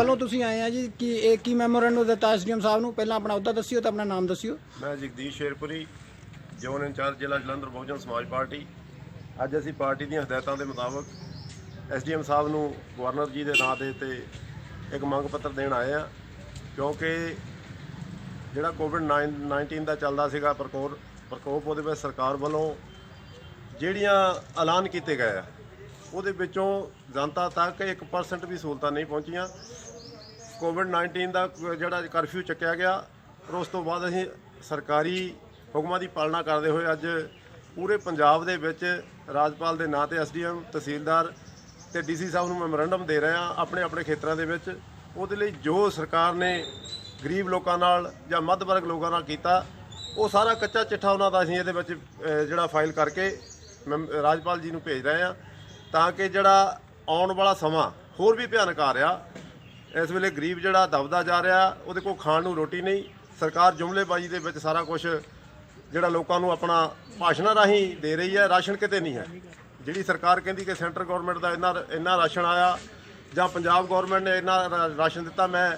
ਵੱਲੋਂ ਤੁਸੀਂ ਆਏ ਆ ਜੀ, ਕਿ ਇਹ ਕੀ ਮੈਮੋਰੈਂਡਮ ਦਿੱਤਾ ਐਸਡੀਐਮ ਸਾਹਿਬ ਨੂੰ? ਪਹਿਲਾਂ ਆਪਣਾ ਅਹੁਦਾ ਦੱਸਿਓ ਤੇ ਆਪਣਾ ਨਾਮ ਦੱਸਿਓ। ਮੈਂ ਜਗਦੀਸ਼ ਸ਼ੇਰਪੁਰੀ ਜ਼ੋਨ ਇੰਚਾਰਜ ਜ਼ਿਲ੍ਹਾ ਜਲੰਧਰ ਬਹੁਜਨ ਸਮਾਜ ਪਾਰਟੀ। ਅੱਜ ਅਸੀਂ ਪਾਰਟੀ ਦੀਆਂ ਹਦਾਇਤਾਂ ਦੇ ਮੁਤਾਬਕ ਐਸਡੀਐਮ ਸਾਹਿਬ ਨੂੰ ਗਵਰਨਰ ਜੀ ਦੇ ਨਾਂ ਦੇ ਤੇ ਇੱਕ ਮੰਗ ਪੱਤਰ ਦੇਣ ਆਏ ਆ, ਕਿਉਂਕਿ ਜਿਹੜਾ ਕੋਵਿਡ 19 ਦਾ ਚੱਲਦਾ ਸੀਗਾ ਪ੍ਰਕੋਪ ਪ੍ਰਕੋਪ ਉਹਦੇ ਵਿੱਚ ਸਰਕਾਰ ਵੱਲੋਂ ਜਿਹੜੀਆਂ ਐਲਾਨ ਕੀਤੇ ਗਏ ਆ, ਉਹਦੇ ਵਿੱਚੋਂ ਜਨਤਾ ਤੱਕ 1% ਵੀ ਸਹੂਲਤਾਂ ਨਹੀਂ ਪਹੁੰਚੀਆਂ। ਕੋਵਿਡ 19 ਦਾ ਜਿਹੜਾ ਕਰਫਿਊ ਚੱਕਿਆ ਗਿਆ ਔਰ ਉਸ ਤੋਂ ਬਾਅਦ ਅਸੀਂ ਸਰਕਾਰੀ ਹੁਕਮਾਂ ਦੀ ਪਾਲਣਾ ਕਰਦੇ ਹੋਏ ਅੱਜ ਪੂਰੇ ਪੰਜਾਬ ਦੇ ਵਿੱਚ ਰਾਜਪਾਲ ਦੇ ਨਾਂ ਤੇ ਐਸਡੀਐਮ, ਤਹਿਸੀਲਦਾਰ ਤੇ ਡੀਸੀ ਸਾਹਿਬ ਨੂੰ ਮੈਮੋਰੰਡਮ ਦੇ ਰਹੇ ਆ ਆਪਣੇ ਆਪਣੇ ਖੇਤਰਾਂ ਦੇ ਵਿੱਚ। ਉਹਦੇ ਲਈ ਜੋ ਸਰਕਾਰ ਨੇ ਗਰੀਬ ਲੋਕਾਂ ਨਾਲ ਜਾਂ ਮੱਧ ਵਰਗ ਲੋਕਾਂ ਨਾਲ ਕੀਤਾ, ਉਹ ਸਾਰਾ ਕੱਚਾ ਚਿੱਠਾ ਉਹਨਾਂ ਦਾ ਅਸੀਂ ਇਹਦੇ ਵਿੱਚ ਜਿਹੜਾ ਫਾਈਲ ਕਰਕੇ ਮੈਮ- ਰਾਜਪਾਲ ਜੀ ਨੂੰ ਭੇਜ ਰਹੇ ਆ ਤਾਂ ਕਿ ਜਿਹੜਾ ਆਉਣ ਵਾਲਾ ਸਮਾਂ ਹੋਰ ਵੀ ਭਿਆਨਕ ਆ ਰਿਹਾ। ਇਸ ਵੇਲੇ ਗਰੀਬ ਜਿਹੜਾ ਦਬਦਾ ਜਾ ਰਿਹਾ, ਉਹਦੇ ਕੋਲ ਖਾਣ ਨੂੰ ਰੋਟੀ ਨਹੀਂ। ਸਰਕਾਰ ਜੁਮਲੇਬਾਜ਼ੀ ਦੇ ਵਿੱਚ ਸਾਰਾ ਕੁਝ ਜਿਹੜਾ ਲੋਕਾਂ ਨੂੰ ਆਪਣਾ ਭਾਸ਼ਣਾਂ ਰਾਹੀਂ ਦੇ ਰਹੀ ਹੈ, ਰਾਸ਼ਨ ਕਿਤੇ ਨਹੀਂ ਹੈ। ਜਿਹੜੀ ਸਰਕਾਰ ਕਹਿੰਦੀ ਕਿ ਸੈਂਟਰ ਗਵਰਨਮੈਂਟ ਦਾ ਇੰਨਾ ਇੰਨਾ ਰਾਸ਼ਨ ਆਇਆ, ਜਾਂ ਪੰਜਾਬ ਗਵਰਨਮੈਂਟ ਨੇ ਇੰਨਾ ਰਾਸ਼ਨ ਦਿੱਤਾ, ਮੈਂ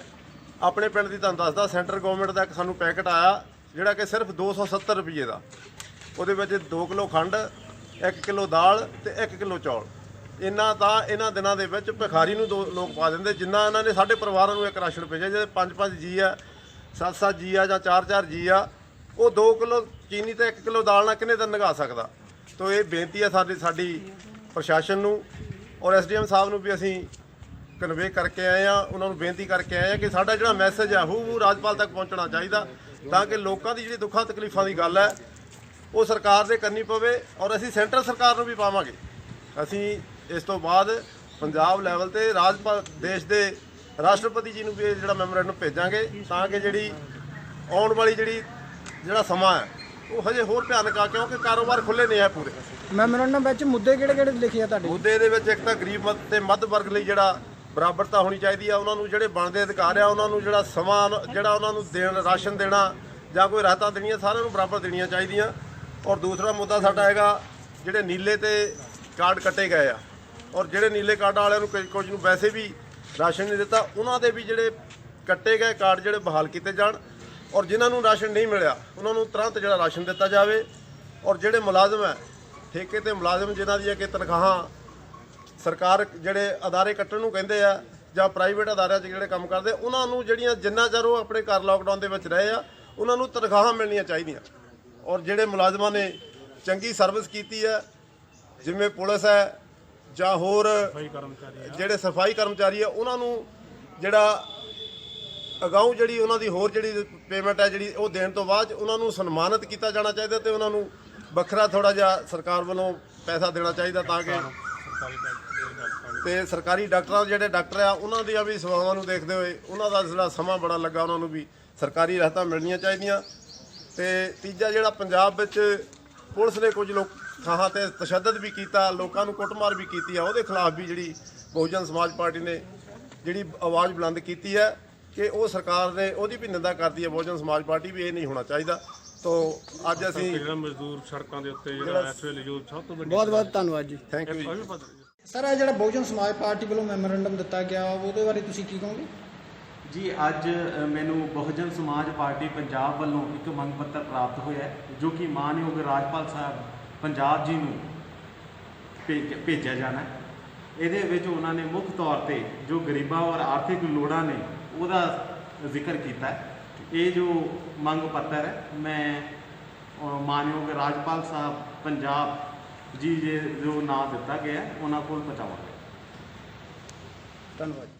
ਆਪਣੇ ਪਿੰਡ ਦੀ ਤੁਹਾਨੂੰ ਦੱਸਦਾ, ਸੈਂਟਰ ਗਵਰਨਮੈਂਟ ਦਾ ਇੱਕ ਸਾਨੂੰ ਪੈਕਟ ਆਇਆ, ਜਿਹੜਾ ਕਿ ਸਿਰਫ 270 ਰੁਪਏ ਦਾ। ਉਹਦੇ ਵਿੱਚ 2 ਕਿਲੋ ਖੰਡ 1 ਕਿਲੋ ਦਾਲ ਤੇ 1 ਕਿਲੋ ਚੌਲ। ਇੰਨਾ ਤਾਂ ਇਹਨਾਂ ਦਿਨਾਂ ਦੇ ਵਿੱਚ ਭਿਖਾਰੀ ਨੂੰ ਦੋ ਲੋਕ ਪਾ ਦਿੰਦੇ, ਜਿੰਨਾ ਇਹਨਾਂ ਨੇ ਸਾਡੇ ਪਰਿਵਾਰਾਂ ਨੂੰ ਇੱਕ ਰਾਸ਼ਨ ਭੇਜਿਆ ਜੇ ਪੰਜ ਪੰਜ ਜੀ ਆ, ਸੱਤ ਸੱਤ ਜੀ ਆ ਜਾਂ ਚਾਰ ਚਾਰ ਜੀ ਆ, ਉਹ 2 ਕਿਲੋ ਚੀਨੀ ਤੇ 1 ਕਿਲੋ ਦਾਲ ਨਾਲ ਕਿੰਨੇ ਦਿਨ ਲੰਘਾ ਸਕਦਾ? ਤੋ ਇਹ ਬੇਨਤੀ ਆ ਸਾਡੀ ਸਾਡੀ ਪ੍ਰਸ਼ਾਸਨ ਨੂੰ ਔਰ ਐਸਡੀਐਮ ਸਾਹਿਬ ਨੂੰ ਵੀ ਅਸੀਂ ਕਨਵੇ ਕਰਕੇ ਆਏ ਆ ਉਹਨਾਂ ਨੂੰ ਬੇਨਤੀ ਕਰਕੇ ਆਏ ਆ ਕਿ ਸਾਡਾ ਜਿਹੜਾ ਮੈਸੇਜ ਆ ਹੂ ਰਾਜਪਾਲ ਤੱਕ ਪਹੁੰਚਣਾ ਚਾਹੀਦਾ ਤਾਂ ਕਿ ਲੋਕਾਂ ਦੀ ਜਿਹੜੀ ਦੁੱਖਾਂ ਤਕਲੀਫਾਂ ਦੀ ਗੱਲ ਹੈ, ਉਹ ਸਰਕਾਰ ਦੇ ਕਰਨੀ ਪਵੇ ਔਰ ਅਸੀਂ ਸੈਂਟਰ ਸਰਕਾਰ ਨੂੰ ਵੀ ਪਾਵਾਂਗੇ। ਅਸੀਂ ਇਸ ਤੋਂ ਬਾਅਦ ਪੰਜਾਬ ਲੈਵਲ ਤੇ ਰਾਜਪਾਲ ਦੇਸ਼ ਦੇ ਰਾਸ਼ਟਰਪਤੀ ਜੀ ਨੂੰ ਵੀ ਇਹ ਜਿਹੜਾ ਮੈਮੋਰੈਂਡਮ ਭੇਜਾਂਗੇ ਤਾਂ ਕਿ ਜਿਹੜੀ ਆਉਣ ਵਾਲੀ ਜਿਹੜੀ ਜਿਹੜਾ ਸਮਾਂ ਹੈ ਉਹ ਹਜੇ ਹੋਰ ਭਿਆਨਕ ਆ ਕਿਉਂਕਿ ਕਾਰੋਬਾਰ ਖੁੱਲੇ ਨਹੀਂ ਹੈ ਪੂਰੇ। ਮੈਮੋਰੈਂਡਮ ਵਿੱਚ ਮੁੱਦੇ ਕਿਹੜੇ ਕਿਹੜੇ ਲਿਖੇ ਆ ਤੁਹਾਡੇ? ਮੁੱਦੇ ਦੇ ਵਿੱਚ ਇੱਕ ਤਾਂ ਗਰੀਬ ਤੇ ਮੱਧ ਵਰਗ ਲਈ ਜਿਹੜਾ ਬਰਾਬਰਤਾ ਹੋਣੀ ਚਾਹੀਦੀ ਆ ਉਹਨਾਂ ਨੂੰ ਜਿਹੜੇ ਬਣਦੇ ਅਧਿਕਾਰ ਆ ਉਹਨਾਂ ਨੂੰ ਜਿਹੜਾ ਸਮਾਂ ਜਿਹੜਾ ਉਹਨਾਂ ਨੂੰ ਦੇਣ ਰਾਸ਼ਨ ਦੇਣਾ ਜਾਂ ਕੋਈ ਰਾਹਤਾਂ ਦੇਣੀਆਂ ਸਾਰਿਆਂ ਨੂੰ ਬਰਾਬਰ ਦੇਣੀਆਂ ਚਾਹੀਦੀਆਂ। ਔਰ ਦੂਸਰਾ ਮੁੱਦਾ ਸਾਡਾ ਹੈਗਾ ਜਿਹੜੇ ਨੀਲੇ ਤੇ ਕਾਰਡ ਕੱਟੇ ਗਏ ਆ। ਔਰ ਜਿਹੜੇ ਨੀਲੇ ਕਾਰਡ ਵਾਲਿਆਂ ਨੂੰ ਕੁਝ- ਕੁਝ ਨੂੰ ਵੈਸੇ ਵੀ ਰਾਸ਼ਨ ਨਹੀਂ ਦਿੱਤਾ, ਉਹਨਾਂ ਦੇ ਵੀ ਜਿਹੜੇ ਕੱਟੇ ਗਏ ਕਾਰਡ ਜਿਹੜੇ ਬਹਾਲ ਕੀਤੇ ਜਾਣ ਔਰ ਜਿਨ੍ਹਾਂ ਨੂੰ ਰਾਸ਼ਨ ਨਹੀਂ ਮਿਲਿਆ, ਉਹਨਾਂ ਨੂੰ ਤੁਰੰਤ ਜਿਹੜਾ ਰਾਸ਼ਨ ਦਿੱਤਾ ਜਾਵੇ ਔਰ ਜਿਹੜੇ ਮੁਲਾਜ਼ਮ ਹੈ, ਠੇਕੇ ਤੇ ਮੁਲਾਜ਼ਮ ਜਿਨ੍ਹਾਂ ਦੀਆਂ ਕਿ ਤਨਖਾਹਾਂ ਸਰਕਾਰ ਜਿਹੜੇ ਅਦਾਰੇ ਕੱਟਣ ਨੂੰ ਕਹਿੰਦੇ ਆ ਜਾਂ ਪ੍ਰਾਈਵੇਟ ਅਦਾਰਿਆਂ 'ਚ ਜਿਹੜੇ ਕੰਮ ਕਰਦੇ, ਉਹਨਾਂ ਨੂੰ ਜਿਹੜੀਆਂ ਜਿੰਨਾ ਚਿਰ ਉਹ ਆਪਣੇ ਘਰ ਲੋਕਡਾਊਨ ਦੇ ਵਿੱਚ ਰਹੇ ਆ, ਉਹਨਾਂ ਨੂੰ ਤਨਖਾਹਾਂ ਮਿਲਣੀਆਂ ਚਾਹੀਦੀਆਂ। ਔਰ ਜਿਹੜੇ ਮੁਲਾਜ਼ਮਾਂ ਨੇ ਚੰਗੀ ਸਰਵਿਸ ਕੀਤੀ ਹੈ, ਜਿਵੇਂ ਪੁਲਿਸ ਹੈ ਜਾਂ ਹੋਰ ਜਿਹੜੇ ਸਫ਼ਾਈ ਕਰਮਚਾਰੀ ਆ ਉਹਨਾਂ ਨੂੰ ਜਿਹੜਾ ਅਗਾਊਂ ਜਿਹੜੀ ਉਹਨਾਂ ਦੀ ਹੋਰ ਜਿਹੜੀ ਪੇਮੈਂਟ ਹੈ ਜਿਹੜੀ ਉਹ ਦੇਣ ਤੋਂ ਬਾਅਦ ਉਹਨਾਂ ਨੂੰ ਸਨਮਾਨਿਤ ਕੀਤਾ ਜਾਣਾ ਚਾਹੀਦਾ ਤੇ ਉਹਨਾਂ ਨੂੰ ਵੱਖਰਾ ਥੋੜਾ ਜਿਹਾ ਸਰਕਾਰ ਵੱਲੋਂ ਪੈਸਾ ਦੇਣਾ ਚਾਹੀਦਾ ਤਾਂ ਕਿ ਤੇ ਸਰਕਾਰੀ ਡਾਕਟਰਾਂ ਜਿਹੜੇ ਡਾਕਟਰ ਆ ਉਹਨਾਂ ਦੀਆਂ ਵੀ ਸੇਵਾਵਾਂ ਨੂੰ ਦੇਖਦੇ ਹੋਏ ਉਹਨਾਂ ਦਾ ਜਿਹੜਾ ਸਮਾਂ ਬੜਾ ਲੱਗਾ ਉਹਨਾਂ ਨੂੰ ਵੀ ਸਰਕਾਰੀ ਰਾਹਤਾਂ ਮਿਲਣੀਆਂ ਚਾਹੀਦੀਆਂ। ਤੇ ਤੀਜਾ ਜਿਹੜਾ ਪੰਜਾਬ ਵਿੱਚ ਪੁਲਿਸ ਨੇ ਕੁਝ ਲੋਕ ਥਾਂ ਤੇ ਤਸ਼ੱਦਦ ਵੀ ਕੀਤਾ ਲੋਕਾਂ ਨੂੰ ਕੁੱਟਮਾਰ ਵੀ ਕੀਤੀ ਆ ਉਹਦੇ ਖਿਲਾਫ ਵੀ ਜਿਹੜੀ ਬਹੁਜਨ ਸਮਾਜ ਪਾਰਟੀ ਨੇ ਜਿਹੜੀ ਆਵਾਜ਼ ਬੁਲੰਦ ਕੀਤੀ ਹੈ ਕਿ ਉਹ ਸਰਕਾਰ ਨੇ ਉਹਦੀ ਵੀ ਨਿੰਦਾ ਕਰਦੀ ਹੈ ਬਹੁਜਨ ਸਮਾਜ ਪਾਰਟੀ ਵੀ ਇਹ ਨਹੀਂ ਹੋਣਾ ਚਾਹੀਦਾ। ਤੋਂ ਅੱਜ ਅਸੀਂ ਜਿਹੜਾ ਮਜ਼ਦੂਰ ਸੜਕਾਂ ਦੇ ਉੱਤੇ ਜਿਹੜਾ ਇਸ ਵੇਲੇ ਜੋ ਸਭ ਤੋਂ ਵੱਡੀ ਬਹੁਤ ਬਹੁਤ ਧੰਨਵਾਦ ਜੀ। ਥੈਂਕ ਯੂ ਸਰ ਇਹ ਜਿਹੜਾ ਬਹੁਜਨ ਸਮਾਜ ਪਾਰਟੀ ਵੱਲੋਂ ਮੈਮੋਰੈਂਡਮ ਦਿੱਤਾ ਗਿਆ ਉਹਦੇ ਬਾਰੇ ਤੁਸੀਂ ਕੀ ਕਹੋਗੇ? ਜੀ ਅੱਜ ਮੈਨੂੰ ਬਹੁਜਨ ਸਮਾਜ ਪਾਰਟੀ ਪੰਜਾਬ ਵੱਲੋਂ ਇੱਕ ਮੰਗ ਪੱਤਰ ਪ੍ਰਾਪਤ ਹੋਇਆ ਜੋ ਕਿ ਮਾਨਯੋਗ ਰਾਜਪਾਲ ਸਾਹਿਬ ਪੰਜਾਬ ਜੀ ਨੂੰ ਭੇਜ- ਭੇਜਿਆ ਜਾਣਾ ਇਹਦੇ ਵਿੱਚ ਉਹਨਾਂ ਨੇ ਮੁੱਖ ਤੌਰ ਤੇ ਜੋ ਗਰੀਬਾਂ ਔਰ ਆਰਥਿਕ ਲੋੜਾਂ ਨੇ ਉਹਦਾ ਜ਼ਿਕਰ ਕੀਤਾ ਹੈ। ਇਹ ਜੋ ਮੰਗ ਪੱਤਰ ਹੈ, ਮੈਂ ਮਾਨਯੋਗ ਰਾਜਪਾਲ ਸਾਹਿਬ, ਪੰਜਾਬ ਜੀ ਜੇ ਜੋ ਨਾਂ ਦਿੱਤਾ ਗਿਆ ਉਹਨਾਂ ਕੋਲ ਪਹੁੰਚਾਵਾਂਗਾ। ਧੰਨਵਾਦ।